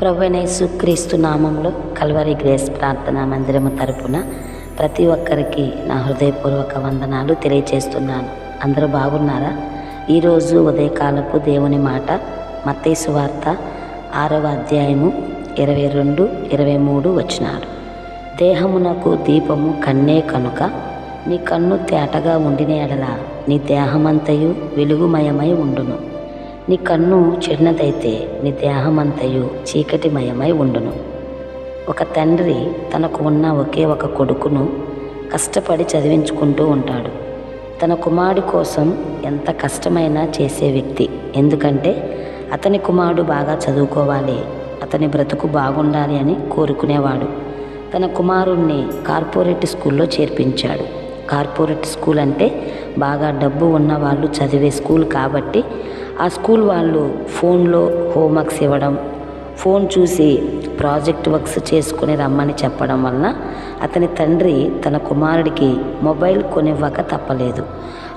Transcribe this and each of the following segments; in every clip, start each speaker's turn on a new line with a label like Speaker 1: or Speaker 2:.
Speaker 1: ప్రభునేసు క్రీస్తు నామంలో Calvary grace ప్రార్థనా మందిరము తరపున ప్రతి ఒక్కరికి నా హృదయపూర్వక వందనాలు తెలియచేస్తున్నాను. అందరూ బాగున్నారా? ఈరోజు ఉదయకాలపు దేవుని మాట మత్తైసు వార్త ఆరవ అధ్యాయము ఇరవై రెండు ఇరవై మూడు వచ్చినాడు దేహమునకు దీపము కన్నే కనుక నీ కన్ను తేటగా ఉండిన ఎడల నీ దేహమంతయు వెలుగుమయమై ఉండును. నీ కన్ను చిన్నదైతే నీ దేహమంతయు చీకటిమయమై ఉండును. ఒక తండ్రి తనకు ఉన్న ఒకే ఒక కొడుకును కష్టపడి చదివించుకుంటూ ఉంటాడు. తన కుమారుడి కోసం ఎంత కష్టమైనా చేసే వ్యక్తి. ఎందుకంటే అతని కుమారుడు బాగా చదువుకోవాలి అతని బ్రతుకు బాగుండాలి అని కోరుకునేవాడు. తన కుమారుణ్ణి కార్పొరేట్ స్కూల్లో చేర్పించాడు. కార్పొరేట్ స్కూల్ అంటే బాగా డబ్బు ఉన్న వాళ్ళు చదివే స్కూల్ కాబట్టి ఆ స్కూల్ వాళ్ళు ఫోన్లో హోంవర్క్స్ ఇవ్వడం ఫోన్ చూసి ప్రాజెక్ట్ వర్క్స్ చేసుకుని రమ్మని చెప్పడం వలన అతని తండ్రి తన కుమారుడికి మొబైల్ కొనివ్వక తప్పలేదు.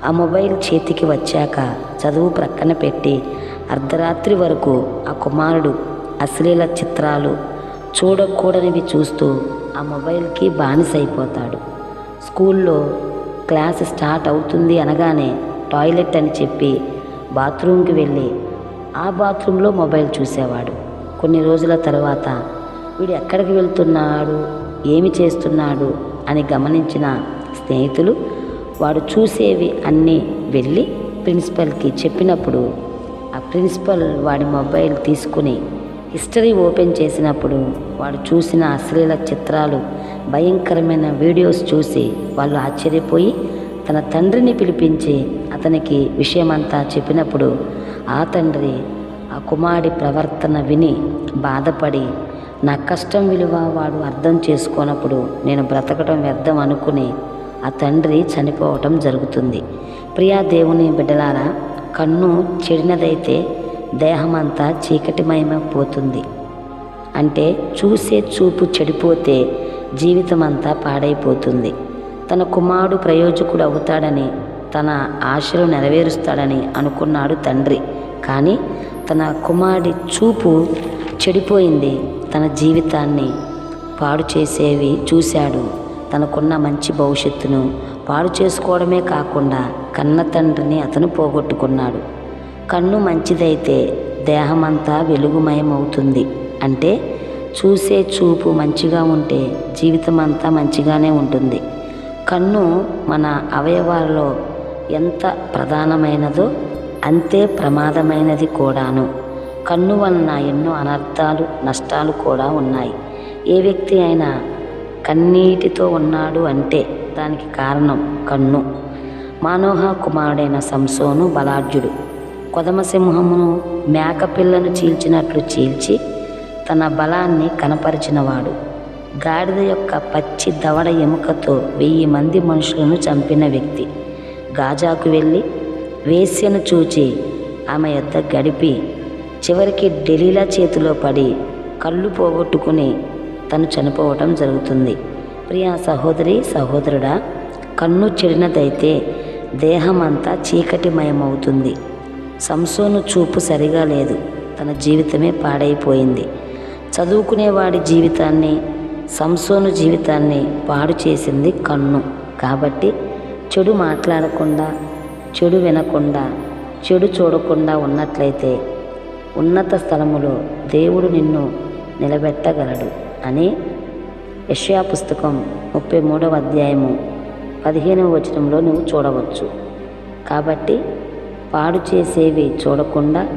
Speaker 1: ఆ మొబైల్ చేతికి వచ్చాక చదువు ప్రక్కన పెట్టి అర్ధరాత్రి వరకు ఆ కుమారుడు అశ్లీల చిత్రాలు చూడకూడనివి చూస్తూ ఆ మొబైల్కి బానిసైపోతాడు. స్కూల్లో క్లాస్ స్టార్ట్ అవుతుంది అనగానే టాయిలెట్ అని చెప్పి బాత్రూమ్కి వెళ్ళి ఆ బాత్రూంలో మొబైల్ చూసేవాడు. కొన్ని రోజుల తర్వాత వీడు ఎక్కడికి వెళ్తున్నాడు? ఏమి చేస్తున్నాడు? అని గమనించిన స్నేహితులు వాడు చూసేవి అన్నీ వెళ్ళి ప్రిన్సిపల్కి చెప్పినప్పుడు ఆ ప్రిన్సిపల్ వాడి మొబైల్ తీసుకుని హిస్టరీ ఓపెన్ చేసినప్పుడు వాడు చూసిన అశ్లీల చిత్రాలు భయంకరమైన వీడియోస్ చూసి వాళ్ళు ఆశ్చర్యపోయి తన తండ్రిని పిలిపించి అతనికి విషయమంతా చెప్పినప్పుడు ఆ తండ్రి ఆ కుమారుడి ప్రవర్తన విని బాధపడి నా కష్టం విలువ వాడు అర్థం చేసుకున్నప్పుడు నేను బ్రతకడం వ్యర్థం అనుకుని ఆ తండ్రి చనిపోవటం జరుగుతుంది. ప్రియా దేవుని బిడ్డలారా కన్ను చెడినదైతే దేహమంతా చీకటిమయమైపోతుంది. అంటే చూసే చూపు చెడిపోతే జీవితమంతా పాడైపోతుంది. తన కుమారుడు ప్రయోజకుడు అవుతాడని తన ఆశలు నెరవేరుస్తాడని అనుకున్నాడు తండ్రి. కానీ తన కుమారుడి చూపు చెడిపోయింది. తన జీవితాన్ని పాడు చేసేవి చూశాడు. తనకున్న మంచి భవిష్యత్తును పాడు చేసుకోవడమే కాకుండా కన్న తండ్రిని అతను పోగొట్టుకున్నాడు. కన్ను మంచిదైతే దేహమంతా వెలుగుమయమవుతుంది. అంటే చూసే చూపు మంచిగా ఉంటే జీవితం అంతా మంచిగానే ఉంటుంది. కన్ను మన అవయవాల్లో ఎంత ప్రధానమైనదో అంతే ప్రమాదమైనది కూడాను. కన్ను వలన ఎన్నో అనర్థాలు నష్టాలు కూడా ఉన్నాయి. ఏ వ్యక్తి అయినా కన్నీటితో ఉన్నాడు అంటే దానికి కారణం కన్ను. మానోహ కుమారుడైన సంసోను బలాఢ్యుడు. కొదమసింహమును మేకపిల్లను చీల్చినట్లు చీల్చి తన బలాన్ని కనపరిచినవాడు. గాడిద యొక్క పచ్చి దవడ ఎముకతో వెయ్యి మంది మనుషులను చంపిన వ్యక్తి. గాజాకు వెళ్ళి వేశ్యను చూచి ఆమె యొద్ద గడిపి చివరికి డెలీలా చేతిలో పడి కళ్ళు పోగొట్టుకుని తను చనిపోవటం జరుగుతుంది. ప్రియా సహోదరి సహోదరుడా కన్ను చెడినదైతే దేహమంతా చీకటిమయమవుతుంది. సంసోను చూపు సరిగా లేదు. తన జీవితమే పాడైపోయింది. చదువుకునేవాడి జీవితాన్ని సంసోను జీవితాన్ని పాడు చేసింది కన్ను. కాబట్టి చెడు మాట్లాడకుండా చెడు వినకుండా చెడు చూడకుండా ఉన్నట్లయితే ఉన్నత స్థలములో దేవుడు నిన్ను నిలబెట్టగలడు అని యష్యా పుస్తకం ముప్పై మూడవ అధ్యాయము పదిహేనవ వచనంలో నువ్వు చూడవచ్చు. కాబట్టి పాడు చేసేవి చూడకుండా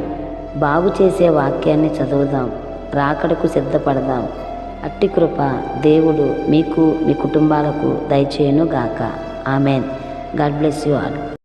Speaker 1: బాగు చేసే వాక్యాన్ని చదువుదాం రాకడకు సిద్ధపడదాం. అట్టి కృప దేవుడు మీకు మీ కుటుంబాలకు దయచేయను గాక amen. God bless you all.